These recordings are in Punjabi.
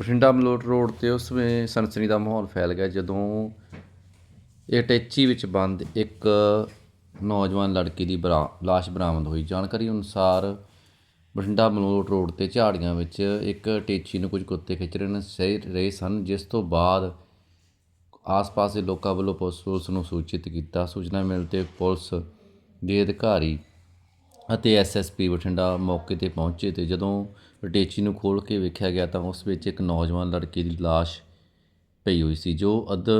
ਬਠਿੰਡਾ ਮਲੋਟ ਰੋਡ ਤੇ ਉਸ ਵੇਲੇ ਸਨਸਨੀ ਦਾ ਮਾਹੌਲ ਫੈਲ ਗਿਆ ਜਦੋਂ ਇਹ ਟੈਚੀ ਵਿੱਚ ਬੰਦ ਇੱਕ ਨੌਜਵਾਨ ਲੜਕੀ ਦੀ ਬਰਾ, ਲਾਸ਼ ਬਰਾਮਦ ਹੋਈ। ਜਾਣਕਾਰੀ ਅਨੁਸਾਰ ਬਠਿੰਡਾ ਮਲੋਟ ਰੋਡ ਤੇ ਝਾੜੀਆਂ ਵਿੱਚ ਇੱਕ ਟੇਚੀ ਨੂੰ ਕੁਝ ਕੁੱਤੇ ਖਿੱਚ ਰਹੇ ਨੇ, ਸਹੀ ਰਹੇ ਸਨ, ਜਿਸ ਤੋਂ ਬਾਅਦ ਆਸ-ਪਾਸ ਦੇ ਲੋਕਾਂ ਵੱਲੋਂ ਪੁਲਿਸ ਪੁਲਿਸ ਨੂੰ ਸੂਚਿਤ ਕੀਤਾ। ਸੂਚਨਾ ਮਿਲਣ ਤੇ ਪੁਲਿਸ ਦੇ ਅਧਿਕਾਰੀ ਅਤੇ ਐਸਐਸਪੀ ਬਠਿੰਡਾ ਮੌਕੇ ਤੇ ਪਹੁੰਚੇ ਤੇ ਜਦੋਂ ਟੇਚੀ ਨੂੰ ਖੋਲ੍ਹ ਕੇ ਵੇਖਿਆ ਗਿਆ ਤਾਂ ਉਸ ਵਿੱਚ ਇੱਕ ਨੌਜਵਾਨ ਲੜਕੇ ਦੀ ਲਾਸ਼ ਪਈ ਹੋਈ ਸੀ, ਜੋ ਅੱਧ,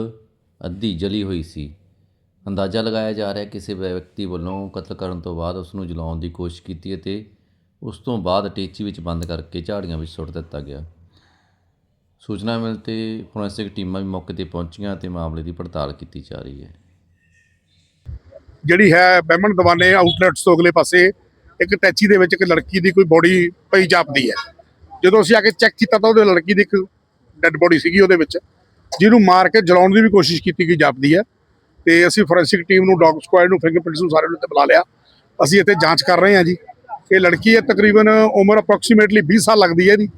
ਅੱਧੀ ਜਲੀ ਹੋਈ ਸੀ। ਅੰਦਾਜ਼ਾ ਲਗਾਇਆ ਜਾ ਰਿਹਾ ਹੈ ਕਿਸੇ ਵਿਅਕਤੀ ਵੱਲੋਂ ਕਤਲ ਕਰਨ ਤੋਂ ਬਾਅਦ ਉਸ ਨੂੰ ਜਲਾਉਣ ਦੀ ਕੋਸ਼ਿਸ਼ ਕੀਤੀ ਅਤੇ ਉਸ ਤੋਂ ਬਾਅਦ ਟੇਚੀ ਵਿੱਚ ਬੰਦ ਕਰਕੇ ਝਾੜੀਆਂ ਵਿੱਚ ਸੁੱਟ ਦਿੱਤਾ ਗਿਆ। ਸੂਚਨਾ ਮਿਲ ਤੇ ਫੋਰੈਂਸਿਕ ਟੀਮਾਂ ਵੀ ਮੌਕੇ ਤੇ ਪਹੁੰਚੀਆਂ ਅਤੇ ਮਾਮਲੇ ਦੀ ਪੜਤਾਲ ਕੀਤੀ ਜਾ ਰਹੀ ਹੈ। ਜਿਹੜੀ ਹੈ ਬਹਿਮਣ ਦਵਾਨੇ ਆਊਟਲੈਟਸ ਤੋਂ ਅਗਲੇ ਪਾਸੇ ਇੱਕ ਟੈਚੀ ਦੇ ਵਿੱਚ ਇੱਕ ਲੜਕੀ ਦੀ ਕੋਈ ਬੋਡੀ ਪਈ ਜਾਪਦੀ ਹੈ। ਜਦੋਂ ਅਸੀਂ ਆ ਕੇ ਚੈੱਕ ਕੀਤਾ ਤਾਂ ਉਹਦੇ ਲੜਕੀ ਦੀ ਇੱਕ ਡੈੱਡ ਬੋਡੀ ਸੀਗੀ ਉਹਦੇ ਵਿੱਚ, ਜਿਹਨੂੰ ਮਾਰ ਕੇ ਜਲਾਉਣ ਦੀ ਵੀ ਕੋਸ਼ਿਸ਼ ਕੀਤੀ ਗਈ ਜਾਪਦੀ ਹੈ ਤੇ ਅਸੀਂ ਫੋਰੈਂਸਿਕ ਟੀਮ ਨੂੰ ਡੌਗ ਸਕੁਐਡ ਨੂੰ ਫਿੰਗਰਪ੍ਰਿੰਟਸ ਨੂੰ ਸਾਰੇ ਨੂੰ ਇੱਥੇ ਬੁਲਾ ਲਿਆ। ਅਸੀਂ ਇੱਥੇ ਜਾਂਚ ਕਰ ਰਹੇ ਹਾਂ ਜੀ। ਇਹ ਲੜਕੀ ਹੈ, ਤਕਰੀਬਨ ਉਮਰ ਅਪਰੋਕਸੀਮੇਟਲੀ 20 ਸਾਲ ਲੱਗਦੀ ਹੈ ਜੀ।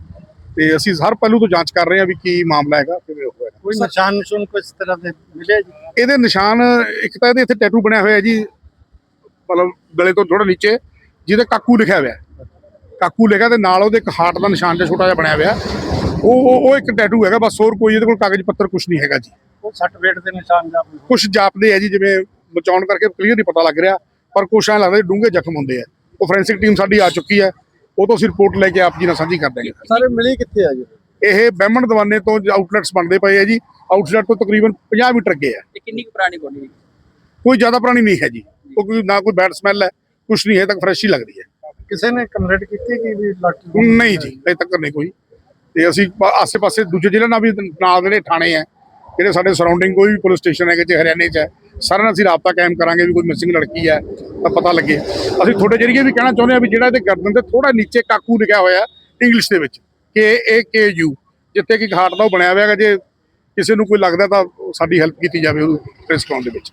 ਤੇ ਅਸੀਂ ਹਰ ਪਹਿਲੂ ਤੋਂ ਜਾਂਚ ਕਰ ਰਹੇ ਹਾਂ ਵੀ ਕੀ ਮਾਮਲਾ ਹੈਗਾ, ਕਿਵੇਂ ਹੋਇਆ ਕੋਈ ਨਿਸ਼ਾਨ ਨਿਸ਼ੂਨ ਕੋਈ ਇਸ ਤਰ੍ਹਾਂ ਦੇ ਮਿਲੇ ਜੀ? ਇਹਦੇ ਨਿਸ਼ਾਨ ਇੱਕ ਤਾਂ ਇਹਦੇ ਇੱਥੇ ਟੈਟੂ ਬਣਿਆ ਹੋਇਆ ਜੀ ਮਤਲਬ ਗਲੇ ਤੋਂ ਥੋੜਾ ਨੀਚੇ ਜਿਹਦੇ ਕਾਕੂ ਲਿਖਿਆ ਹੋਇਆ। ਹੈ। ਕਾਕੂ ਲਿਖਿਆ ਤੇ ਨਾਲ ਉਹਦੇ ਇੱਕ ਹਾਰਟ ਦਾ ਨਿਸ਼ਾਨ ਜਿਹਾ ਛੋਟਾ ਜਿਹਾ ਬਣਿਆ ਹੋਇਆ। ਉਹ ਉਹ ਇੱਕ ਟੈਟੂ ਹੈਗਾ ਬਸ ਹੋਰ ਕੋਈ ਇਹਦੇ ਕੋਲ ਕਾਗਜ਼ ਪੱਤਰ ਕੁਝ ਨਹੀਂ ਹੈਗਾ ਜੀ। ਉਹ ਸੱਟ ਵੇਟ ਦੇ ਨਿਸ਼ਾਨ ਜਾਂ ਕੋਈ? ਕੁਝ ਜਾਪਦੇ ਆ ਜੀ ਜਿਵੇਂ ਬਚਾਉਣ ਕਰਕੇ ਕਲੀਅਰ ਨਹੀਂ ਪਤਾ ਲੱਗ ਰਿਹਾ ਪਰ ਕੁਛ ਐਂ ਲੱਗਦਾ ਡੂੰਘੇ ਜ਼ਖਮ ਹੁੰਦੇ ਆ। ਉਹ ਫੋਰੈਂਸਿਕ ਟੀਮ ਸਾਡੀ ਆ ਚੁੱਕੀ ਹੈ ਉਹ ਤੋਂ ਅਸੀਂ ਰਿਪੋਰਟ ਲੈ ਕੇ ਆਪ ਜੀ ਨਾਲ ਸਾਂਝੀ ਕਰ ਦਾਂਗੇ ਸਾਰੇ ਮਿਲੇ ਕਿੱਥੇ ਆ ਜੀ? ਇਹ ਬਹਿਮਣ ਦਵਾਨੇ ਤੋਂ ਆਊਟਲੈਟਸ ਬਣਦੇ ਪਏ ਆ ਜੀ ਆਊਟਲੈਟ ਤੋਂ ਤਕਰੀਬਨ 50 ਮੀਟਰ ਅੱਗੇ ਹੈ ਇਹ ਕਿੰਨੀ ਕੁ ਪੁਰਾਣੀ ਬੋਡੀ ਕੋਈ ਜ਼ਿਆਦਾ ਪੁਰਾਣੀ ਨਹੀਂ ਹੈ ਜੀ। ਉਹ ਕੋਈ ਨਾ ਕੋਈ ਬੈਡ ਸਮੈਲ ਹੈ ਕੁਛ ਨਹੀਂ ਹੈ ਤੱਕ ਫਰੈਸ਼ ਹੀ ਲੱਗਦੀ ਹੈ। ਕਿਸੇ ਨੇ ਕੰਪਲੇਂਟ ਕੀਤੀ ਕਿ ਵੀ ਲੜਕੀ ਨਹੀਂ ਜੀ ਅਜੇ ਤੱਕ ਨਹੀਂ ਕੋਈ। ਤੇ ਅਸੀਂ ਆਸੇ-ਪਾਸੇ ਦੂਜੇ ਜ਼ਿਲ੍ਹਿਆਂ ਨਾਲ ਵੀ ਨਾਲ ਜਿਹੜੇ ਥਾਣੇ ਆ ਜਿਹੜੇ ਸਾਡੇ ਸਰਾਊਂਡਿੰਗ ਕੋਈ ਵੀ ਪੁਲਿਸ ਸਟੇਸ਼ਨ ਹੈਗੇ ਜੇ ਹਰਿਆਣੇ 'ਚ ਹੈ ਸਾਰਿਆਂ ਨਾਲ ਅਸੀਂ ਰਾਬਤਾ ਕਾਇਮ ਕਰਾਂਗੇ ਵੀ ਕੋਈ ਮਿਸਿੰਗ ਲੜਕੀ ਹੈ ਤਾਂ ਪਤਾ ਲੱਗੇ। ਅਸੀਂ ਤੁਹਾਡੇ ਜਰੀਏ ਵੀ ਕਹਿਣਾ ਚਾਹੁੰਦੇ ਆ ਵੀ ਜਿਹੜਾ ਇਹਦੇ ਗਰਦਨ ਤੇ ਥੋੜਾ ਨੀਚੇ ਕਾਕੂ ਲਿਖਿਆ ਹੋਇਆ ਇੰਗਲਿਸ਼ ਦੇ ਵਿੱਚ। ਕੇ ਏ ਕੇ ਯੂ ਜਿੱਥੇ ਕਿ ਘਾਟ ਦਾ ਉਹ ਬਣਿਆ ਹੋਇਆ ਹੈਗਾ, ਜੇ ਕਿਸੇ ਨੂੰ ਕੋਈ ਲੱਗਦਾ ਤਾਂ ਸਾਡੀ ਹੈਲਪ ਕੀਤੀ ਜਾਵੇ ਉਹ ਟ੍ਰੇਸ ਕਰਾਉਣ ਦੇ ਵਿੱਚ।